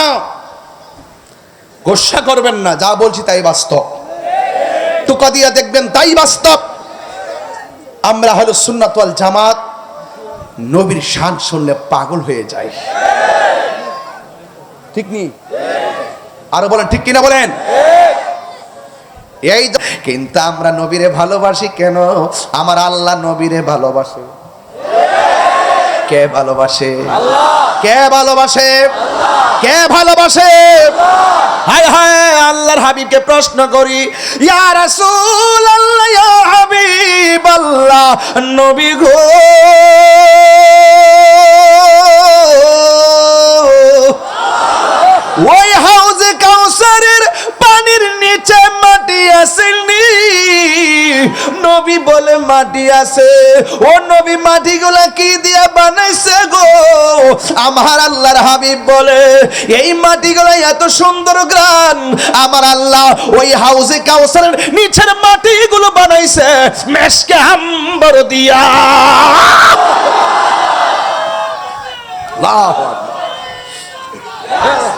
না। গোসা করবেন না যা বলছি তাই বাস্তব। টুকা দিয়া দেখবেন তাই বাস্তব। আমরা হলো সুন্নাত ওয়াল জামাত নবীর শান শুনলে পাগল হয়ে যায় ঠিক নি? আরও বলেন ঠিক কিনা বলেন? এই কিন্তু আমরা নবীরে ভালোবাসি কেন? আমার আল্লাহ নবীরে ভালোবাসে। কে ভালোবাসে? কে ভালোবাসে? কে ভালোবাসে? হায় হায়, আল্লাহর হাবিবকে প্রশ্ন করি, ইয়া রাসূল আল্লাহ হাবিব আল্লাহ নবী গো। নবী বলে মাটি আছে। ও নবী, মাটিগুলা কি দিয়া বানাইছে গো? আমার আল্লাহর হাবিব বলে, এই মাটিগুলা এত সুন্দর গ্রান। আমার আল্লাহ ওই হাউজে কাউসারের নিচের মাটিগুলো বানাইছে, মেশকে আম্বর দিয়া। আল্লাহু আকবার।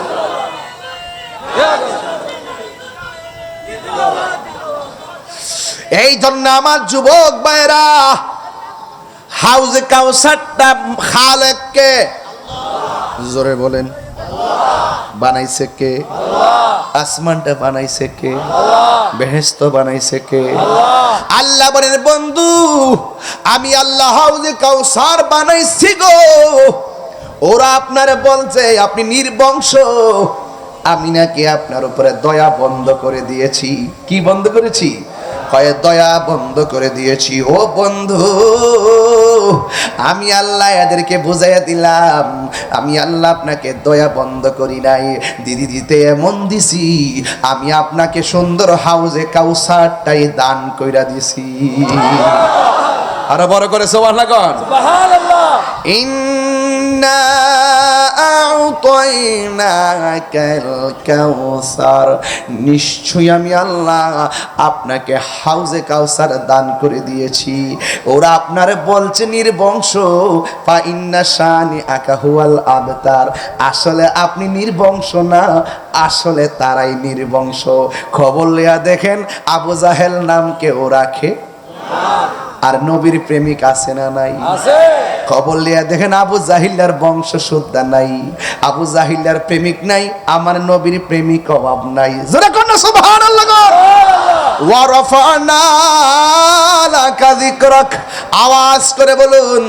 এই জন্য আমার যুবক ভাইরা হাউজে কাউসারটা খালেককে, জোরে বলেন, বানাইছে কে? আসমানটা বানাইছে কে? বেহেস্ত বানাইছে কে? আল্লাহ বলেন, বন্ধু, আমি আল্লাহ হাউজে কাউসার বানাইছি গো। ওরা আপনারে বলছে, আপনি নির্বংশ। আমি নাকি আপনার উপরে দয়া বন্ধ করে দিয়েছি। কি বন্ধ করেছি? কয়ে দয়া বন্ধ করে দিয়েছি। ও বন্ধু আমি আল্লাহ এদেরকে বুঝাইয়া দিলাম। আমি আল্লাহ আপনাকে দয়া বন্ধ করি নাই। দিদি দিতে এমন দিছি আমি আপনাকে সুন্দর হাউজে কাউসারটাই দান কইরা দিছি। আরও বড় করে লাগন ইন্না নিশ্চয়ই আমি আল্লাহ আপনাকে হাউজে কাউসার দান করে দিয়েছি। ওরা আপনার বলছে, নির্বংশ পা ইন্না আকাহুয়াল আবতার। আসলে আপনি নির্বংশ না, আসলে তারাই নির্বংশ। খবর লেয়া দেখেন, আবু জাহেল নাম কেউ রাখে আর নবীর প্রেমিক আছে না নাই? খবর লিয়া দেখেন আবু জাহিল্লার বংশ শুদ্ধা নাই। আবু জাহিল্লার প্রেমিক নাই আমার নবীর প্রেমিক অভাব নাই। জোরে কোন সুবহানাল্লাহ গো। ওয়ারাফানা লাকা যিকরাক। আওয়াজ করে বলুন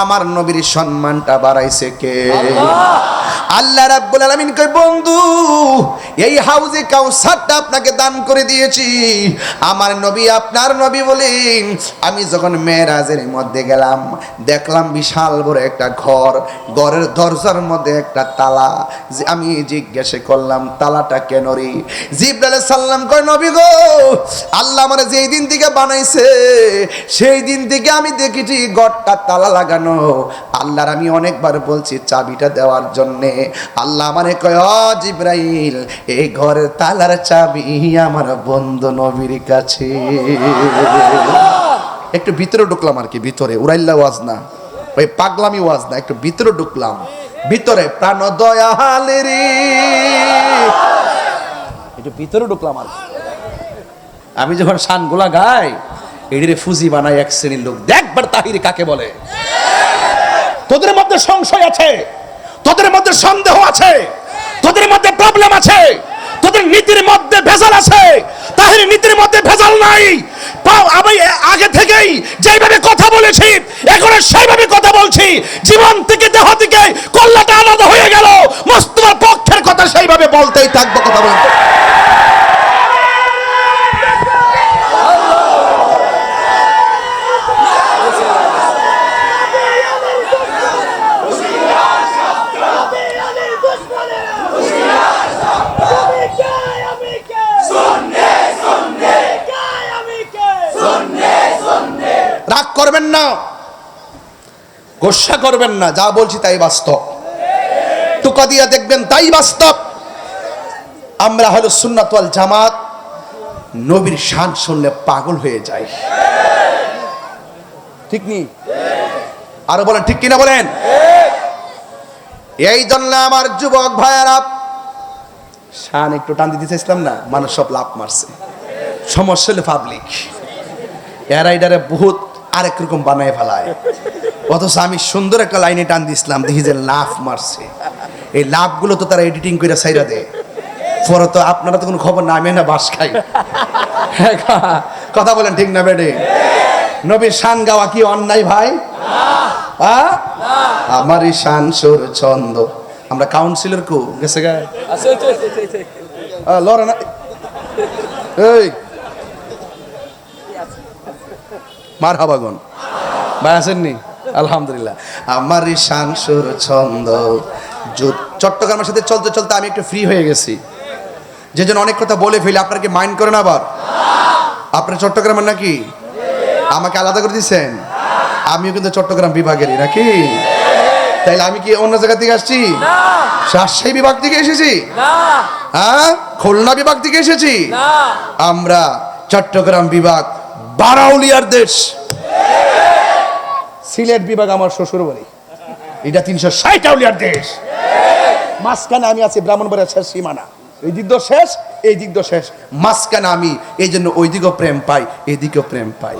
আমার নবীর সম্মানটা বাড়াইছে কে? আল্লাহ। রাব্বুল আলামিন কই বন্ধু, এই হাউজে কাউসারটা আপনাকে দান করে দিয়েছি। আমার নবী আপনার নবী বলেন, আমি যখন মেয়েরাজের মধ্যে গেলাম, দেখলাম বিশাল বড় একটা ঘর, ঘরের দরজার মধ্যে একটা তালা। যে আমি জিজ্ঞাসা করলাম, তালাটা কেন রে? জিব্রাইল সাল্লাম কয়, নবী গো, আল্লাহ আমার যেই দিন থেকে বানাইছে, সেই দিন থেকে আমি দেখেছি গড়টা তালা লাগানো। আল্লাহর আমি অনেকবার বলছি, চাবিটা দেওয়ার জন্যে আল্লাহ মানে কয়, "অ জিব্রাইল, এই ঘরের তালার চাবি আমার বন্ধু নবীর কাছে। একটু ভিতরে ঢুকলাম আর কি, ভিতরে, উড়াইল্লা ওয়াজ না, ওই পাগলামি ওয়াজ না, একটু ভিতরে ঢুকলাম। ভিতরে প্রাণ দয়ালের একটু ভিতরে ঢুকলাম আর আমি যখন শানগুলা গাই এডিরে ফুজি বানাই এক শ্রেণির লোক দেখবার তাহির কাকে বলে? তোদের মধ্যে সংশয় আছে। তোদের মধ্যে সন্দেহ আছে, তোদের মধ্যে প্রবলেম আছে, তোদের নীতির মধ্যে ভেজাল আছে তাহির নীতির মধ্যে ভেজাল নাই। আমি আগে থেকেই যেইভাবে কথা বলেছি, এখন সেইভাবে কথা বলছি, জীবন থেকে, দেহ থেকে কল্লাটা আলাদা হয়ে গেল মস্তুমার পক্ষের কথা সেইভাবে বলতেই থাকব কথা বলতে। রাগ করবেন না, গোসা করবেন না, যা বলছি তাই বাস্তব। টুকা দিয়া দেখবেন তাই বাস্তব। আমরা হলো সুন্নাত ওয়াল জামাত, নবীর শান শুনলে পাগল হয়ে যায় ঠিক নি? আরও বলেন, ঠিক কিনা বলেন? এই জন্য আমার যুবক ভাইয়ারা, শান একটু টান দিতে চাইছিলাম না, মানুষ সব লাভ মারছে। সমস্যা হলে পাবলিক এরা এটারে বহুত আরেক রকম বানায় ফেলায়। অথচ আমি সুন্দর একটা লাইনে টান দিছিলাম দেখি যে লাভ মারছে। এই লাভগুলো তো তারা এডিটিং করে সাইরা দেয়। পরে তো আপনারা তো কোনো খবর না আমি না বাস খাই। হ্যাঁ, কথা বলেন ঠিক না বেডে? নবীর শান গাওয়া কি অন্যায় ভাই? আমারই শান সুর ছন্দ। আমরা কাউন্সিলর কো গেছে গা? আ, লড়ে না। এই মার হাবাগন ভাই আছেননি আলহামদুলিল্লাহ। আমারই শান সুর ছন্দ চট্টগ্রামের সাথে চলতে চলতে আমি একটু ফ্রি হয়ে গেছি। যে জন্য অনেক কথা বলে ফেলি আপনার কি মাইন্ড করেন আবার? আপনার চট্টগ্রামের নাকি? আমাকে আলাদা করে দিচ্ছেন আমিও কিন্তু চট্টগ্রাম বিভাগেরই নাকি? তাইলে আমি কি অন্য জায়গা থেকে আসছি? রাজশাহী বিভাগ থেকে এসেছি? হ্যাঁ? খুলনা বিভাগ থেকে এসেছি? আমরা চট্টগ্রাম বিভাগ বারাউলিয়ার দেশ। সিলেট বিভাগ আমার শ্বশুর বাড়ি। এটা তিনশো ষাট আউলিয়ার দেশ। মাঝখানে আমি আছি ব্রাহ্মণবাড়িয়া শেষ সীমানা। এই দিক শেষ, এই দিক শেষ। মাঝখানে আমি, এই জন্য ওই দিকেও প্রেম পাই এদিকেও দিকেও প্রেম পাই।